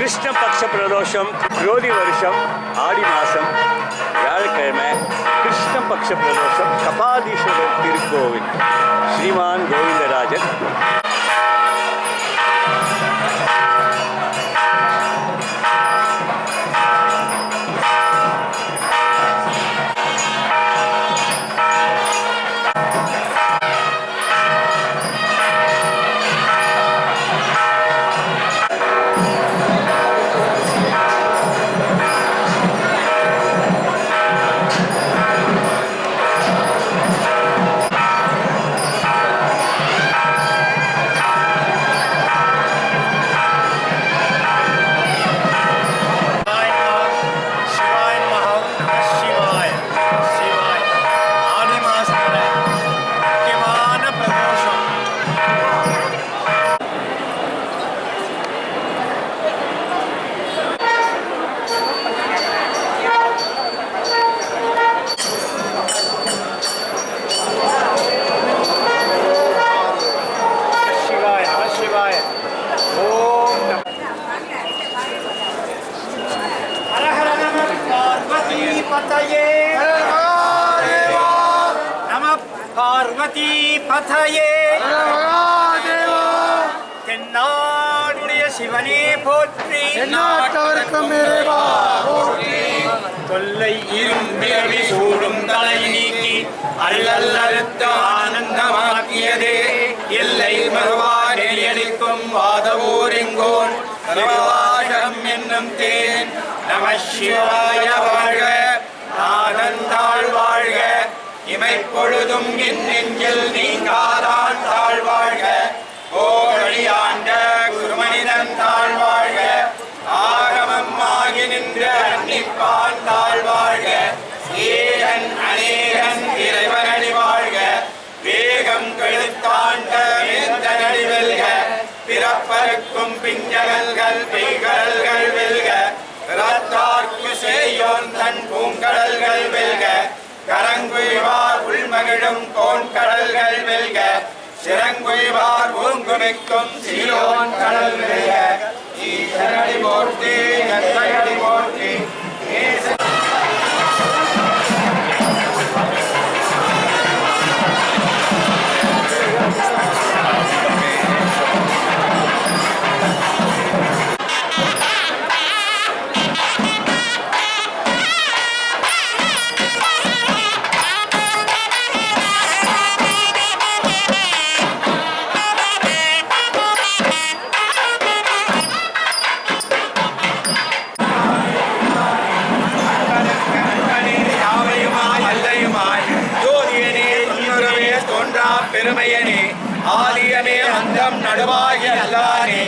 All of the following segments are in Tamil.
மாதம் கிருஷ்ணபக்ஷ பிரதோஷம் ஜோதி வருஷம் ஆடி மாதம் வியாழக்கிழமை கிருஷ்ணபக்ஷ பிரதோஷம் கபாலீஸ்வரர் திருக்கோவில் ஸ்ரீமான் கோவிந்தராஜன். பார்வதி பதயே தென்னாடுடைய சிவனே போற்றி தொல்லை இரும்பிரவி சூடும் தலை நீக்கி அல்லல் அறுத்த ஆனந்தமாக்கியதே எல்லை மறுவாடிக்கும் வாதவூரெங்கோன் சிவாசகம் என்னும் தேன் நம சிவாய வாழ்க ஆனந்தாள் வாழ்க இமைப்பொழுதும் என் நெஞ்சில் நீங்காதான் தாழ்வாழ்க. வாழ்க ஆண்ட குருமனிதன் தாழ்வாழ்க. ஆகமமாகி நின்ற அன்னிப்பான் தாழ்வாழ்க. வாழ்க அநேகன் இறைவனடி வாழ்க. வேகம் கெழுத்தாண்ட வேந்தனடி வெல்க. பிறப்பருக்கும் பிஞ்சகல்கள் பெய்கடல்கள் வெல்க. ரத்தார்க்கு செய்யோன் தன் பூங்கடல்கள் வெல்க. கரங்குய்வார் உள்மகிழும் கோன் கடல்கள் வெல்க. சிறங்குய்வார் ஊங்குமிக்கும் சீரோன் கடல் வெல்க. ஈசனடி போற்றி நத்தகடி போற்றி அந்தம் அல்லானே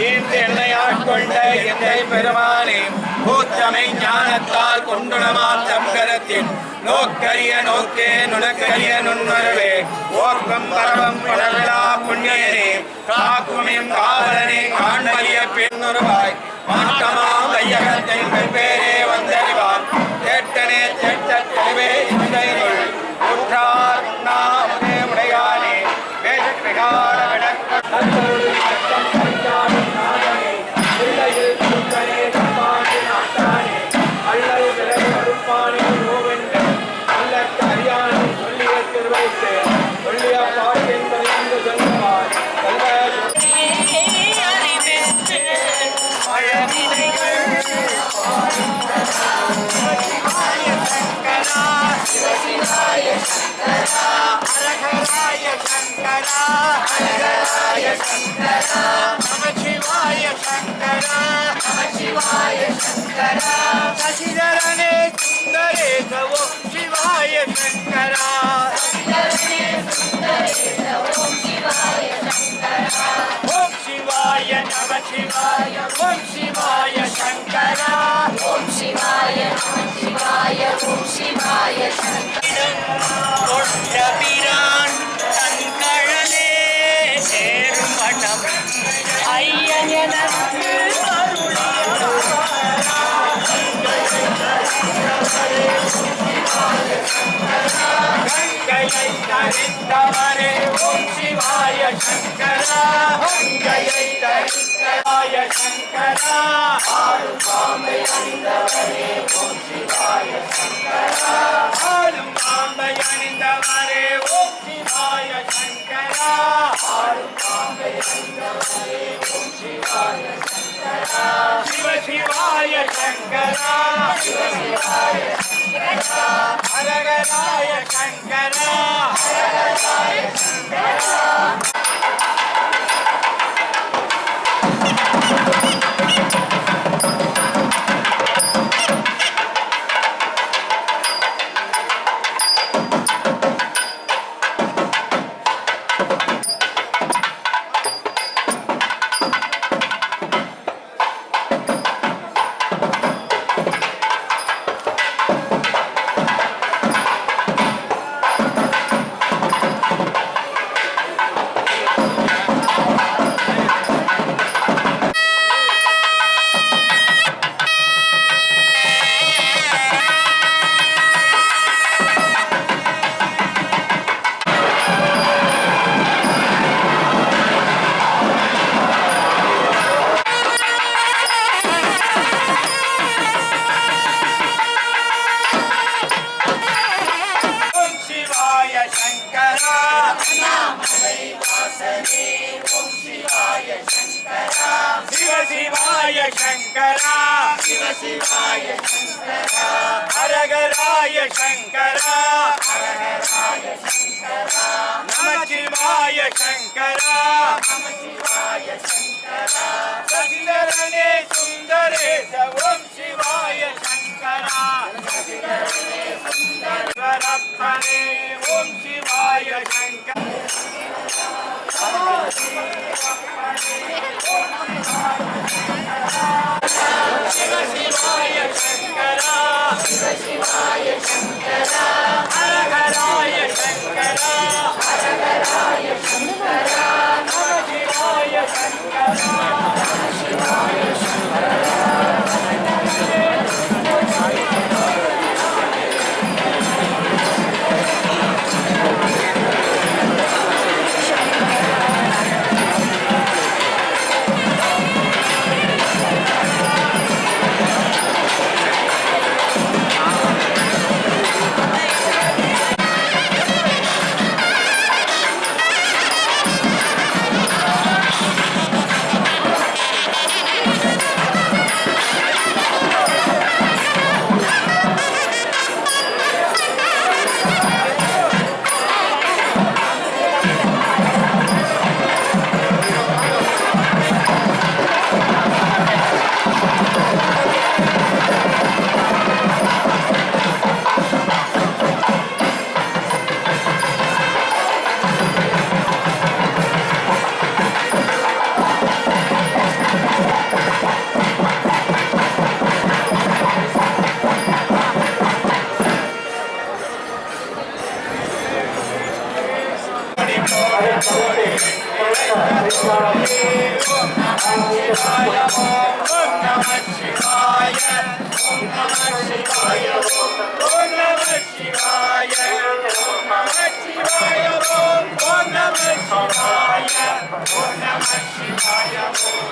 ஈர்த்து என்னை ஆட்கொண்ட எந்தை பெருமானே கூத்தமை ஞானத்தால் கொண்டுணமாத்தம் சங்கரத்தின் நோக்கரிய நோக்கே நுணக்கரிய நுண்ணுறவே ஓக்கம் பரவம் படவிழா புண்ணியனே காக்குமின் காவலனே காண்பரிய பெண்ணுருவாய் மாட்டமா மையகத்தை வெவ்வேறே வந்தறிவான் தேட்டனே தேட்டத்தை சிவாய சங்கர தொட்டபிரான் தரித்தவரே ஓம் சிவாய சங்கரா கங்கையை தரி சிவாய சங்கரா ஆளும் பாம்பை அணிந்தவரே ஓம் சிவாய சங்கரா ஆளும் பாம்பை அணிந்தவரே ஓம் சிவாய சங்கரா ஆளும் பாம்பை அணிந்தவரே ஓம் சிவாய சங்கரா சிவ சிவாய சங்கரா. சிவ சிவாய சங்கரா. ஹரஹராய சங்கரா ஹரஹராய சங்கரா சங்கரா நம சிவாய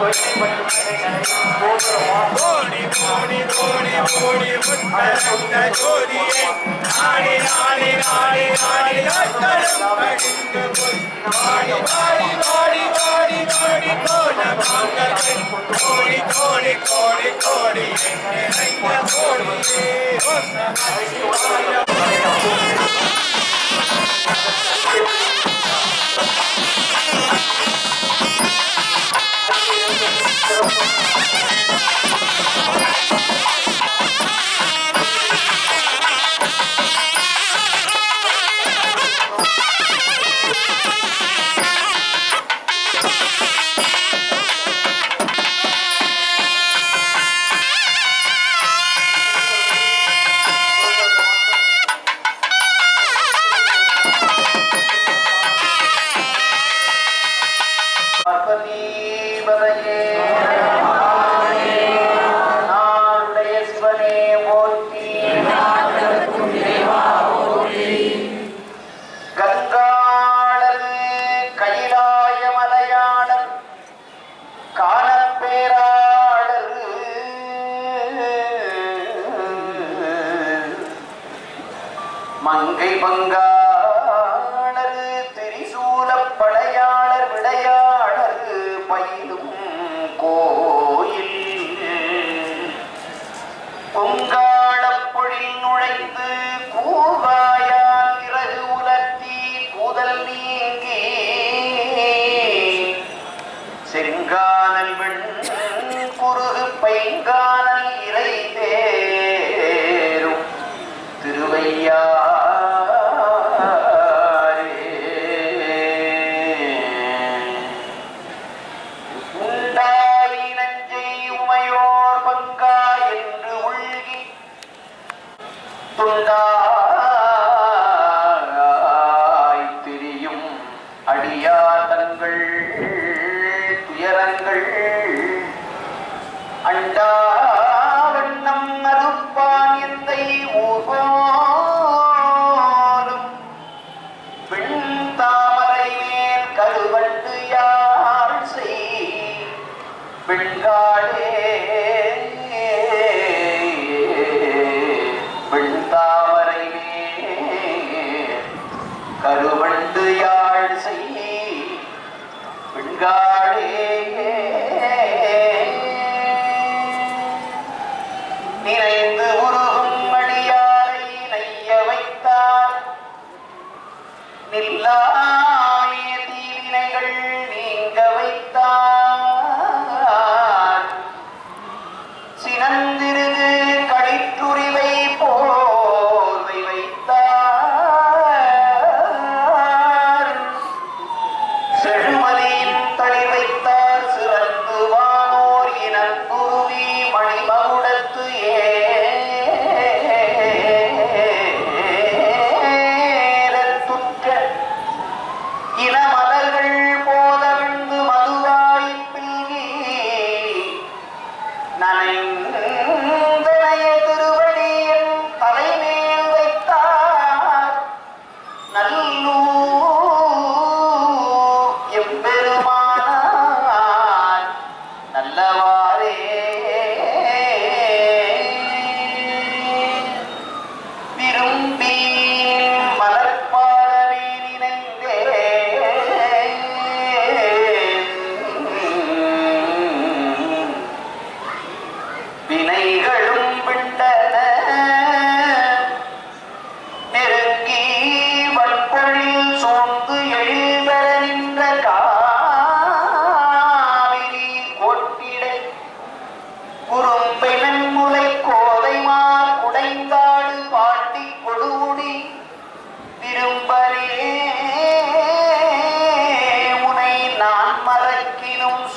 கோடி கோடி கோடி கோடி முத்தரந்த ஜோதியே நாடி நாடி நாடி நாடி நாட்களும் படிந்து போய் வாடி வாடி வாடி வாடி வாடி கோல மாங்கல் கோடி கோடி கோடி கோடி நிறைந்த batallé Oh. கருவத்து யார் செய் விழ்காடே விழுந்தாமரை கருவண்டு யாழ் செய் விழ்காடே நிறைந்த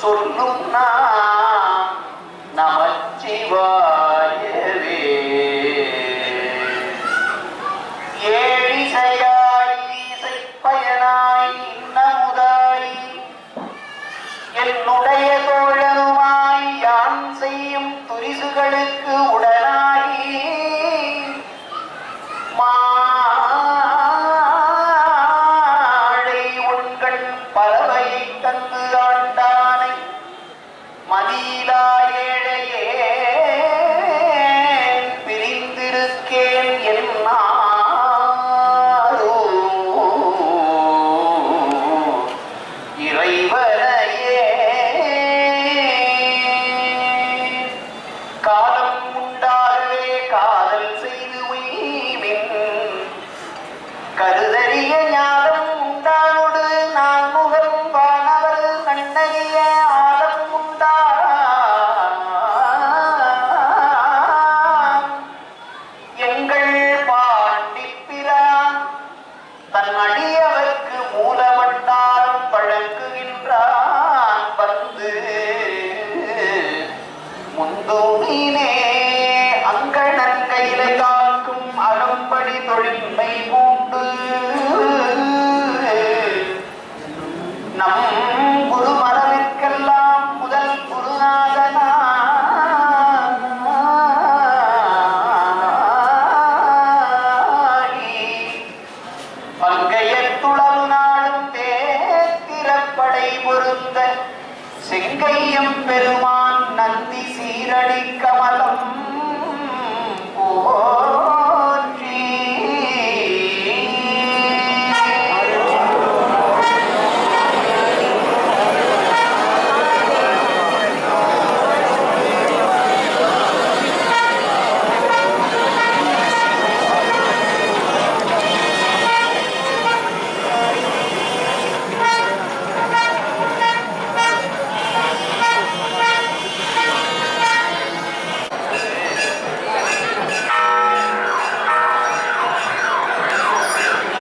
solucionar